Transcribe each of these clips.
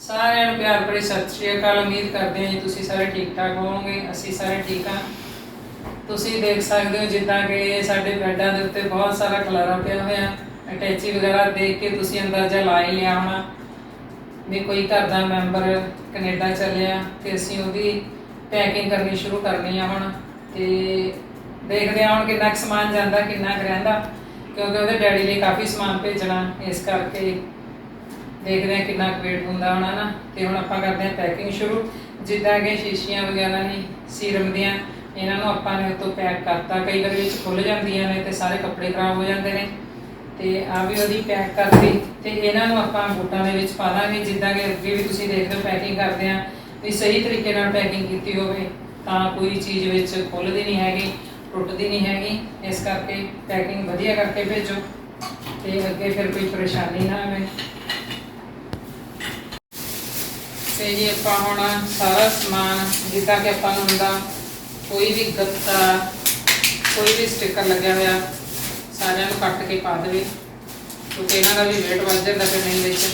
ਸਾਰਿਆਂ ਨੂੰ ਪਿਆਰ ਭਰੀ ਸਤਿ ਸ਼੍ਰੀ ਅਕਾਲ। ਉਮੀਦ ਕਰਦੇ ਹਾਂ ਜੀ ਤੁਸੀਂ ਸਾਰੇ ਠੀਕ ਠਾਕ ਹੋਵੋਗੇ। ਅਸੀਂ ਸਾਰੇ ਠੀਕ ਹਾਂ। ਤੁਸੀਂ ਦੇਖ ਸਕਦੇ ਹੋ ਜਿੱਦਾਂ ਕਿ ਸਾਡੇ ਬੈੱਡਾਂ ਦੇ ਉੱਤੇ ਬਹੁਤ ਸਾਰਾ ਖਲਾਰਾ ਪਿਆ ਹੋਇਆ। ਅਟੈਚੀ ਵਗੈਰਾ ਦੇਖ ਕੇ ਤੁਸੀਂ ਅੰਦਾਜ਼ਾ ਲਾ ਹੀ ਲਿਆ ਹੋਣਾ ਵੀ ਕੋਈ ਘਰ ਦਾ ਮੈਂਬਰ ਕੈਨੇਡਾ ਚੱਲਿਆ ਤੇ ਅਸੀਂ ਉਹਦੀ ਪੈਕਿੰਗ ਕਰਨੀ ਸ਼ੁਰੂ ਕਰਨੀ ਆ ਹੁਣ ਤੇ ਦੇਖਦੇ ਹਾਂ ਹੁਣ ਕਿੰਨਾ ਕੁ ਸਮਾਨ ਜਾਂਦਾ, ਕਿੰਨਾ ਕੁ ਰਹਿੰਦਾ। ਕਿਉਂਕਿ ਉਹਦੇ ਡੈਡੀ ਲਈ ਕਾਫੀ ਸਮਾਨ ਭੇਜਣਾ ਇਸ ਕਰਕੇ ਦੇਖਦੇ ਹਾਂ ਕਿੰਨਾ ਕੁ ਵੇਟ ਹੁੰਦਾ ਹੋਣਾ ਨਾ, ਤੇ ਹੁਣ ਆਪਾਂ ਕਰਦੇ ਹਾਂ ਪੈਕਿੰਗ ਸ਼ੁਰੂ। ਜਿੱਦਾਂ ਕਿ ਸ਼ੀਸ਼ੀਆਂ ਵਗੈਰਾ ਨੇ, ਸੀਰਮ ਦੀਆਂ, ਇਹਨਾਂ ਨੂੰ ਆਪਾਂ ਨੇ ਉਤੋਂ ਪੈਕ ਕਰਤਾ। ਕਈ ਵਾਰ ਵਿੱਚ ਖੁੱਲ ਜਾਂਦੀਆਂ ਨੇ ਤੇ ਸਾਰੇ ਕੱਪੜੇ ਖਰਾਬ ਹੋ ਜਾਂਦੇ ਨੇ। ਤੇ ਆ ਵੀ ਉਹਦੀ ਪੈਕ ਕਰਤੀ ਤੇ ਇਹਨਾਂ ਨੂੰ ਆਪਾਂ ਬੂਟਾਂ ਦੇ ਵਿੱਚ ਪਾ ਦਾਂਗੇ ਜਿੱਦਾਂ ਕਿ ਅੱਗੇ ਵੀ ਤੁਸੀਂ ਦੇਖਦੇ ਹੋ ਪੈਕਿੰਗ ਕਰਦੇ ਆ ਵੀ ਸਹੀ ਤਰੀਕੇ ਨਾਲ ਪੈਕਿੰਗ ਕੀਤੀ ਹੋਵੇ, ਤਾਂ ਕੋਈ ਚੀਜ਼ ਵਿੱਚ ਖੁੱਲਦੀ ਨਹੀਂ ਹੈਗੀ, ਟੁੱਟਦੀ ਨਹੀਂ ਹੈਗੀ। ਇਸ ਕਰਕੇ ਪੈਕਿੰਗ ਵਧੀਆ ਕਰਕੇ ਭੇਜੋ। ਤੇ ਅੱਗੇ ਫਿਰ ਕੋਈ ਪਰੇਸ਼ਾਨੀ ਨਾ ਆਵੇ। ਤੇ ਜੀ ਆਪਾਂ ਹੁਣ ਸਾਰਾ ਸਮਾਨ, ਜਿੱਦਾਂ ਕਿ ਆਪਾਂ ਨੂੰ ਹੁੰਦਾ, ਕੋਈ ਵੀ ਗੱਤਾ, ਕੋਈ ਵੀ ਸਟicker ਲੱਗਿਆ ਹੋਇਆ, ਸਾਰਿਆਂ ਨੂੰ ਕੱਟ ਕੇ ਪਾ ਦੇਵੇ, ਕਿਉਂਕਿ ਇਹਨਾਂ ਦਾ ਵੀ weight ਵੱਧ ਜਾਂਦਾ ਫਿਰ ਨਹੀਂ ਵਿੱਚ।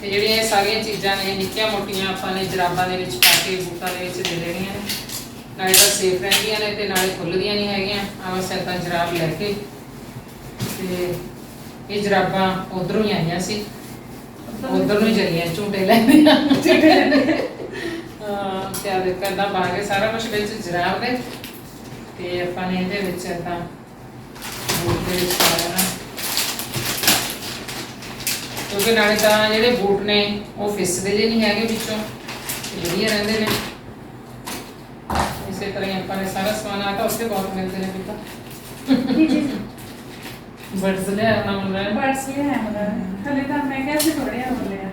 ਤੇ ਜਿਹੜੀਆਂ ਇਹ ਸਾਰੀਆਂ ਚੀਜ਼ਾਂ ਨੇ ਨਿੱਕੀਆਂ ਮੋਟੀਆਂ ਆਪਾਂ ਨੇ ਜਰਾਬਾਂ ਦੇ ਵਿੱਚ ਪਾ ਕੇ, ਬੂਟਾਂ ਦੇ ਵਿੱਚ ਦੇ ਦੇਣੀਆਂ ਨੇ। ਨਾਲੇ ਤਾਂ ਸੇਫ ਰਹਿੰਦੀਆਂ ਨੇ ਤੇ ਨਾਲੇ ਖੁੱਲਦੀਆਂ ਨਹੀਂ ਹੈਗੀਆਂ ਆਵਾਂ ਸੈਤਾਂ ਜਰਾਬ ਲੈ ਕੇ। ਤੇ ਇਹ ਜਰਾਬਾਂ ਉਧਰੋਂ ਹੀ ਆਈਆਂ ਸੀ। ਉਧਰ ਨੂੰ ਹੀ ਚਲੀਆਂ ਹਾਂ ਤੇ ਆ। ਦੇ ਕਰਦਾ ਪਾ ਕੇ ਸਾਰਾ ਕੁਝ ਵਿੱਚ ਜਰਾਬ ਦੇ। ਤੇ ਆਪਾਂ ਨੇ ਇਹਦੇ ਵਿੱਚ ਏਦਾਂ ਬੂਟ ਦੇ ਵਿੱਚ ਪਾ ਦੇਣਾ ਕਿਉਂਕਿ ਨਾਲੇ ਤਾਂ ਜਿਹੜੇ ਬੂਟ ਨੇ ਉਹ ਫਿਸਦੇ ਜੇ ਨਹੀਂ ਹੈਗੇ ਵਿੱਚੋਂ। ਤੇ ਵਧੀਆ ਰਹਿੰਦੇ ਨੇ। ਇਸੇ ਤਰ੍ਹਾਂ ਹੀ ਆਪਾਂ ਨੇ ਸਾਰਾ ਸਮਾਨ ਆ ਤਾਂ ਉੱਥੇ ਬਹੁਤ ਮਿਲਦੇ ਨੇ ਪਿੱਤਾ। ਲੈ ਆਉਣਾ ਮੁੰਡਾ ਬਰਡਸ ਵੀ ਹੈ ਮਤਲਬ। ਹਲੇ ਤਾਂ ਮੈਂ ਕਿਹਾ ਸੀ ਥੋੜੇ ਆ ਬੋਲੇ ਆ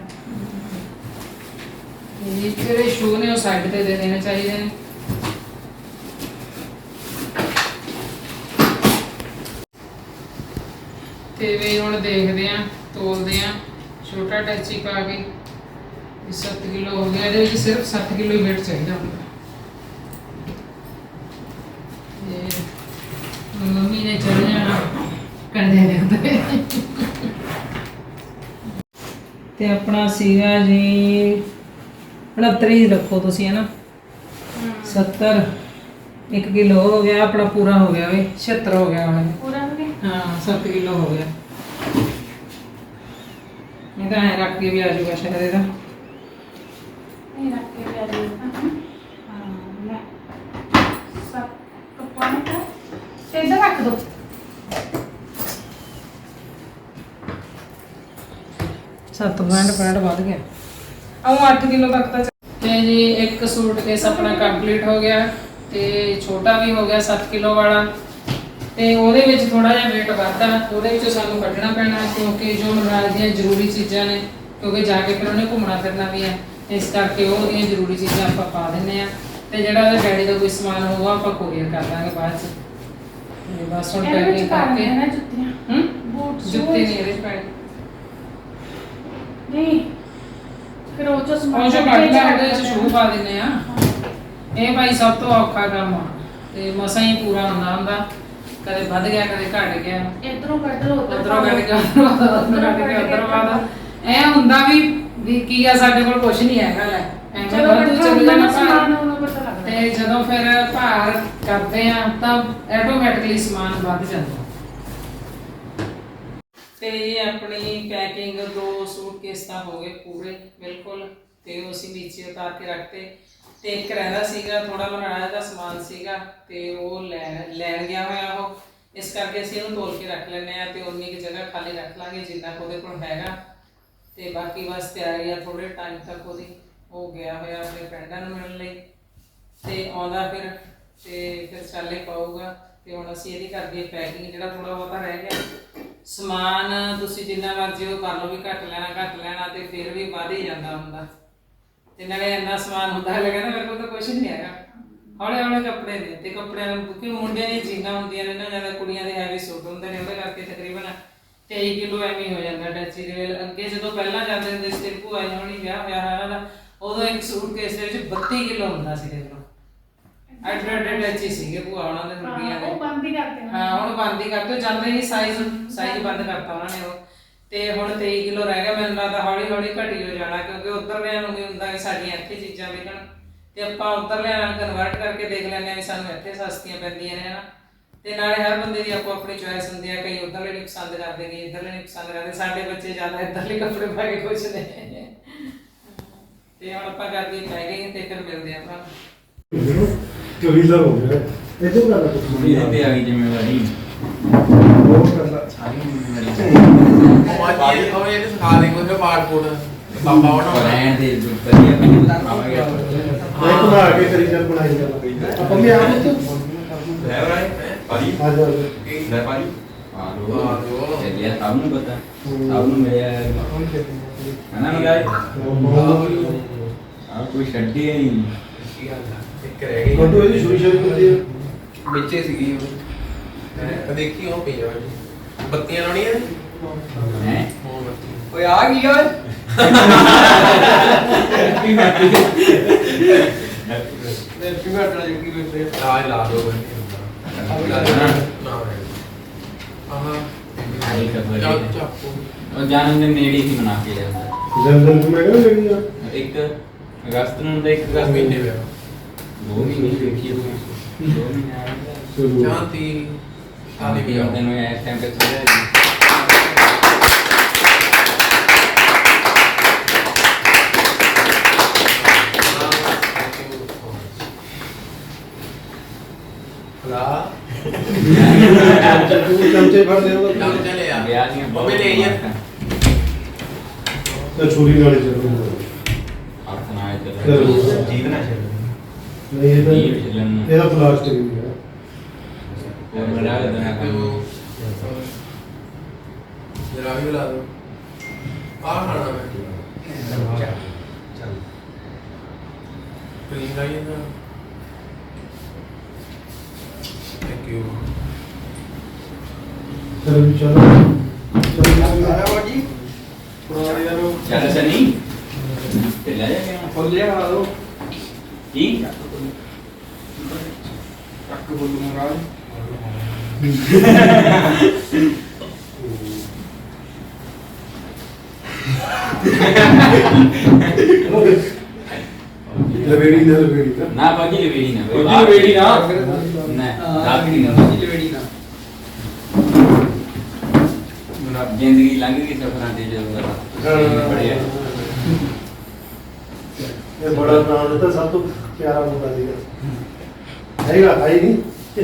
ਇਹ ਜਿਹੜੇ ਸ਼ੂ ਨੇ ਉਹ ਸਾਈਡ ਤੇ ਦੇ ਦੇਣੇ ਚਾਹੀਦੇ ਨੇ। ਤੇ ਵੀ ਹੁਣ ਦੇਖਦੇ ਆਂ ਤੋਲਦੇ ਆਂ ਛੋਟਾ ਟੈਚੀ ਪਾ ਕੇ 7 ਕਿਲੋ ਹੋ ਗਿਆ। ਇਹਦੇ ਵਿੱਚ ਸਿਰਫ 7 ਕਿਲੋ ਹੀ ਚਾਹੀਦਾ ਹੁੰਦਾ। ਤੇ ਮੰਮੀ ਨੇ ਚੜ ਜਾਣਾ ਤੇ ਆਪਣਾ ਸੀਗਾ ਜੀ 69 ਹੀ ਰੱਖੋ ਤੁਸੀਂ ਹੈ ਨਾ 70 1 ਕਿਲੋ ਹੋ ਗਿਆ ਆਪਣਾ ਪੂਰਾ ਹੋ ਗਿਆ ਵੇ 76 ਹੋ ਗਿਆ ਹੁਣ। ਪੂਰਾ ਹੋ ਗਿਆ? ਹਾਂ 7 ਕਿਲੋ ਹੋ ਗਿਆ। ਇਹ ਤਾਂ ਐ ਰੱਖ ਕੇ ਵੀ ਆ ਜਾਊਗਾ ਸ਼ਾਇਦ ਇਹਦਾ। 7 ਪੁਆਇੰਟ ਪੁਆਇੰਟ ਗਿਆ। ਆਉਂ 8 ਕਿਲੋ ਤੱਕ ਤਾਂ ਤੇ ਜੀ ਇੱਕ ਸੂਟ ਕੇਸ ਆਪਣਾ ਕੰਪਲੀਟ ਹੋ ਗਿਆ ਤੇ ਛੋਟਾ ਵੀ ਹੋ ਗਿਆ 7 ਕਿਲੋ ਵਾਲਾ। ਤੇ ਉਹਦੇ ਵਿੱਚ ਥੋੜਾ ਜਿਹਾ weight ਵੱਧਦਾ ਉਹਦੇ ਵਿੱਚੋਂ ਸਾਨੂੰ ਕੱਢਣਾ ਪੈਣਾ ਕਿਉਂਕਿ ਜੋ ਮਨਰਾਜ ਦੀਆਂ ਜ਼ਰੂਰੀ ਚੀਜ਼ਾਂ ਨੇ ਕਿਉਂਕਿ ਜਾ ਕੇ ਫਿਰ ਉਹਨੇ ਘੁੰਮਣਾ ਫਿਰਨਾ ਵੀ ਹੈ ਇਸ ਕਰਕੇ ਉਹ ਉਹਦੀਆਂ ਜ਼ਰੂਰੀ ਚੀਜ਼ਾਂ ਆਪਾਂ ਪਾ ਦਿੰਨੇ ਆ। ਤੇ ਜਿਹੜਾ ਉਹਦੇ ਡੈਡੀ ਦਾ ਕੋਈ ਸਮਾਨ ਹੋਊਗਾ ਆਪਾਂ ਕੋਰੀਅਰ ਕਰ ਦਾਂਗੇ ਬਾਅਦ ਚ। ਤੇ ਬਸ ਹੁਣ ਪੈਕਿੰਗ ਕਰਕੇ। ਨਾ ਜੁੱਤੀਆਂ। ਹੂੰ? ਬੂਟ ਜੁੱਤੇ ਨਹੀਂ ਇਹਦੇ ਪੈਣੇ। ਨਹੀਂ। ਫਿਰ ਉਹ ਜੋ ਸਮਾਨ ਉਹ ਜੋ ਕੱਢ ਲਿਆ ਉਹਦੇ ਵਿੱਚ ਕੱਢਣਾ ਸ਼ੂ ਪਾ ਦਿੰਨੇ ਆ। ਇਹ ਭਾਈ ਸਭ ਤੋਂ ਔਖਾ ਕੰਮ ਆ। ਤੇ ਮਸਾਂ ਹੀ ਪੂਰਾ ਹੁੰਦਾ ਹੁੰਦਾ। ਕਦੇ ਵੱਧ ਗਿਆ ਕਦੇ ਘਟ ਗਿਆ। ਇੱਧਰੋਂ ਕੱਢ ਲਓ ਉੱਧਰ ਉਧਰੋਂ ਪਾ ਕੱਢ ਲਓ। ਕੇ ਉਧਰੋਂ ਕੱਢ ਕੇ ਉਧਰੋਂ ਬਾਅਦ ਐ ਹੁੰਦਾ ਵੀ ਵੀ ਕੀ ਆ ਸਾਡੇ ਕੋਲ ਕੁਝ ਨਹੀਂ ਹੈਗਾ ਲੈ। ਐਵੇਂ ਵਾਧੂ ਚੱਲ ਜਾਣਾ ਸਮਾਨ ਤੇ ਜਦੋਂ ਫਿਰ ਭਾਰ ਕਰਦੇ ਆ ਤਾਂ ਆਟੋਮੈਟਿਕਲੀ ਸਮਾਨ ਵੱਧ ਜਾਂਦਾ। ਤੇ ਇਹ ਆਪਣੀ ਪੈਕਿੰਗ ਦੋ ਸੂਟਕੇਸ ਤਾਂ ਹੋ ਗਏ ਪੂਰੇ, ਬਿਲਕੁਲ। ਤੇ ਉਹ ਅਸੀਂ ਨੀਚੇ ਉਤਾਰ ਕੇ ਰੱਖਤੇ। ਤੇ ਇੱਕ ਰਹਿੰਦਾ ਸੀਗਾ ਥੋੜਾ ਬਣਾਇਆ ਦਾ ਸਮਾਨ ਸੀਗਾ, ਤੇ ਉਹ ਲੈ, ਲੈਣ ਗਿਆ ਹੋਇਆ ਉਹ। ਇਸ ਕਰਕੇ ਅਸੀਂ ਇਹਨੂੰ ਤੋਲ ਕੇ ਰੱਖ ਲੈਂਦੇ ਆ ਤੇ ਉਨੀ ਕੁ ਜਗ੍ਹਾ ਖਾਲੀ ਰੱਖ ਲਾਂਗੇ, ਜਿੰਨਾ ਕੁ ਉਹਦੇ ਕੋਲ ਹੈਗਾ। ਤੇ ਬਾਕੀ ਬਸ ਤਿਆਰੀ ਆ ਥੋੜੇ ਟਾਈਮ ਤੱਕ ਉਹਦੀ ਹੋ ਗਿਆ ਹੋਇਆ ਆਪਣੇ ਫਰੈਂਡਾਂ ਨੂੰ ਮਿਲਣ ਲਈ। ਤੇ ਆਉਂਦਾ ਫਿਰ, ਤੇ ਫਿਰ ਚਾਲੇ ਪਾਊਗਾ। ਤੇ ਹੁਣ ਅਸੀਂ ਇਹਦੀ ਕਰਦੇ ਪੈਕਿੰਗ ਜਿਹੜਾ ਥੋੜਾ ਬਹੁਤਾ ਰਹਿ ਗਿਆ ਸਮਾਨ ਤੁਸੀਂ ਜਿੰਨਾ ਮਰਜ਼ੀ ਉਹ ਕਰ ਲਓ ਵੀ ਘੱਟ ਲੈਣਾ ਘੱਟ ਲੈਣਾ ਤੇ ਫਿਰ ਵੀ ਵਧ ਹੀ ਜਾਂਦਾ ਹੁੰਦਾ। ਤੇ ਨਾਲੇ ਇੰਨਾ ਸਮਾਨ ਹੁੰਦਾ ਹੈ ਕਹਿੰਦਾ ਮੇਰੇ ਕੋਲ ਤਾਂ ਕੁਝ ਨਹੀਂ ਹੈਗਾ। ਹੌਲੇ ਹੌਲੇ ਕੱਪੜੇ ਨੇ ਤੇ ਕੱਪੜਿਆਂ ਨੂੰ, ਕਿਉਂਕਿ ਮੁੰਡਿਆਂ ਦੀਆਂ ਜੀਨਾਂ ਹੁੰਦੀਆਂ ਨੇ ਨਾ ਜ਼ਿਆਦਾ ਕੁੜੀਆਂ ਦੇ ਹੈਵੀ ਸੂਟ ਹੁੰਦੇ ਨੇ, ਉਹਦੇ ਕਰਕੇ ਤਕਰੀਬਨ 23 ਕਿਲੋ ਐਵੇਂ ਹੋ ਜਾਂਦਾ ਡੱਚੀ ਦੇ ਵੇਲੇ। ਅੱਗੇ ਜਦੋਂ ਪਹਿਲਾਂ ਜਾਂਦੇ ਹੁੰਦੇ ਸੀ ਭੂਆ ਜੀ ਹੋਣੀ ਵਿਆਹ ਹੋਇਆ ਹੋਇਆ ਦਾ ਉਦੋਂ ਇੱਕ ਸੂਟ ਕੇਸ ਦੇ ਵਿੱਚ 32 ਕਿਲੋ ਹੁੰਦਾ ਸੀ ਦੇਖ ਅੱਡ ਅੱਡ ਡੱਚੀ ਸੀਗੇ ਭੂਆ ਉਹਨਾਂ ਦੇ ਹਾਂ, ਦੇ। ਉਹ ਬੰਦ ਹੀ ਕਰਦੇ ਨੇ ਹਾਂ ਹੁਣ ਬੰਦ ਹੀ ਕਰਤੇ ਜਾਂਦੇ ਹੀ ਸਾਈਜ਼ ਸਾਈਜ਼ ਬੰਦ ਕਰਤਾ ਉਹਨਾਂ ਨੇ ਉਹ। ਤੇ ਹੁਣ 23 ਕਿਲੋ ਰਹਿ ਗਿਆ ਮੈਨੂੰ ਲੱਗਦਾ ਹੌਲੀ ਹੌਲੀ ਘਟੀ ਹੋ ਜਾਣਾ ਕਿਉਂਕਿ ਉਧਰ ਲਿਆਂ ਨੂੰ ਵੀ ਹੁੰਦਾ ਕਿ ਸਾਡੀਆਂ ਇੱਥੇ ਚੀਜ਼ਾਂ ਵਿਕਣ। ਤੇ ਆਪਾਂ ਉਧਰ ਲਿਆਂ ਨਾਲ ਕਨਵਰਟ ਕਰਕੇ ਦੇਖ ਲੈਂਦੇ ਆ ਵੀ ਸਾਨੂੰ ਇੱਥੇ ਸਸਤੀਆਂ ਪੈਂਦੀਆਂ ਨੇ ਹਨਾ। ਤੇ ਨਾਲੇ ਹਰ ਬੰਦੇ ਦੀ ਆਪੋ ਆਪਣੀ ਚੋਇਸ ਹੁੰਦੀ ਆ ਕਈ ਉਧਰਲੇ ਨਹੀਂ ਪਸੰਦ ਕਰਦੇ ਕਈ ਇੱਧਰਲੇ ਨਹੀਂ ਪਸੰਦ ਕਰਦੇ। ਸਾਡੇ ਬੱਚੇ ਜ਼ਿਆਦਾ ਇੱਧਰਲੇ ਕੱਪੜੇ ਪਾ ਕੇ ਖੁਸ਼ ਨੇ। ਤੇ ਹੁਣ ਆਪਾਂ ਕਰਦੇ ਪੈਕਿੰਗ ਤੇ ਫਿਰ ਮਿਲਦੇ ਆ ਆਪਾਂ ਕਬੀਲਾ ਹੋ ਗਿਆ। ਇਹ ਤੋਂ ਗੱਲ ਕੁਝ ਕੁੜੀ ਦੇ ਤੇ ਆ ਗਈ ਜ਼ਿੰਮੇਵਾਰੀ। ਬਹੁਤ ਕਰਦਾ ਸਾਰੀ ਜ਼ਿੰਮੇਵਾਰੀ। ਉਹ ਅੱਜ ਇਹ ਉਹ ਇਹ ਸਿਖਾ ਦੇ ਕੋਈ ਪਾਸਪੋਰਟ ਪਾਪਾ ਉਹਨਾਂ ਰਹਿਣ ਦੇ ਵਧੀਆ ਮੈਨੂੰ ਆਵਾਂਗੇ ਮੈਂ ਬਣਾ ਕੇ ਕਰੀ ਚੱਲ ਬਣਾਈ ਚੱਲ ਆਪਾਂ ਵੀ ਆਪ ਤੋਂ ਲੈ ਰਾਈ ਪਾਰੀ ਆ ਜਾ ਲੈ ਪਾਰੀ ਆ ਲੋ ਚੱਲਿਆ ਸਭ ਨੂੰ ਪਤਾ। ਸਭ ਨੂੰ ਮਿਲਿਆ। ਹੈ ਨਾ ਮਗਾਈ ਆ ਕੋਈ ਛੱਡੀ ਹੀ ਨਹੀਂ। ਇੱਕ ਰਹਿ ਗਈ। ਕੋਟੋ ਇਹਦੀ ਸ਼ੁਰੂ ਸ਼ੁਰੂ ਹੁੰਦੀ ਹੈ। ਵਿੱਚੇ ਸੀਗੀ। ਉਹ ਮੈਂ ਦੇਖੀ ਉਹ ਪਈ ਆ ਬੱਤੀਆਂ ਲਾਉਣੀਆਂ ਨੇ? ਹੈ? ਉਹ ਬੱਤੀ ਓਏ ਆ ਗਈ ਓਏ। Happy birthday. ਜੁਗੀ ਬਰਥਡੇ ਆ ਲਾ ਦੋ ਬੰਦੇ ਲਾ ਦੋ ਨਾ ਆਹਾ ਆਈ ਖਬਰ ਚੱਪ ਹੈ। ਚੱਪ ਉਹ। ਜਨਮ ਦਿਨ ਨੇੜੇ ਹੀ ਮਨਾ ਕੇ ਜਾਂਦਾ ਜਨਮ ਦਿਨ ਮੈਂ ਕਹਿੰਦਾ ਲੱਗੀ ਆ ਇੱਕ ਅਗਸਤ ਨੂੰ ਹੁੰਦਾ ਇੱਕ ਅਗਸਤ ਮਹੀਨੇ ਵਿਆਹ। ਦੋ ਮਹੀਨੇ ਵੇਖੀ ਦੋ ਮਹੀਨੇ ਆ ਚਲੋ ਸ਼ਾਂਤੀ ਨਹੀਂ ਇਹ ਤਾਂ ਜੀਭ ਚੱਲਣ। ਇਹਦਾ ਪਲਾਸਟਿਕ ਹੀ ਹੈ ਉਹ ਬੜਾ ਦੇਣਾ ਕੰਮ ਜਰਾ ਵੀ ਲਾ ਦੋ ਆ ਖਾਣਾ ਮੈਂ ਚੱਲ ਕਰੀਮ ਲਾਈਏ ਨਾ ਥੈਂਕ ਯੂ ਚਲੋ ਵੀ ਚਲੋ ਚਲੋ ਬਾਜੀ ਚੱਲ ਸਨੀ ਤੇ ਲੈ ਜਾ ਕੇ ਫੁੱਲ ਜਿਹਾ ਖਾ ਦੋ ਕੀ ਟੱਕ ਫੁੱਲ ਮਹਾਰਾਜ ਲਵੇੜੀ ਨਾ ਲਵੇੜੀ ਨਾ ਨਾ ਬਾਜੀ ਲਵੇੜੀ ਨਾ ਬਈ। ਬਾਜੀ ਲਵੇੜੀ ਨਾ। ਨਾ ਦਾਖਲੀ ਨਾ ਬਾਜੀ ਲਵੇੜੀ ਨਾ ਜ਼ਿੰਦਗੀ ਲੰਘ ਗਈ ਸਫਰਾਂ ਤੇ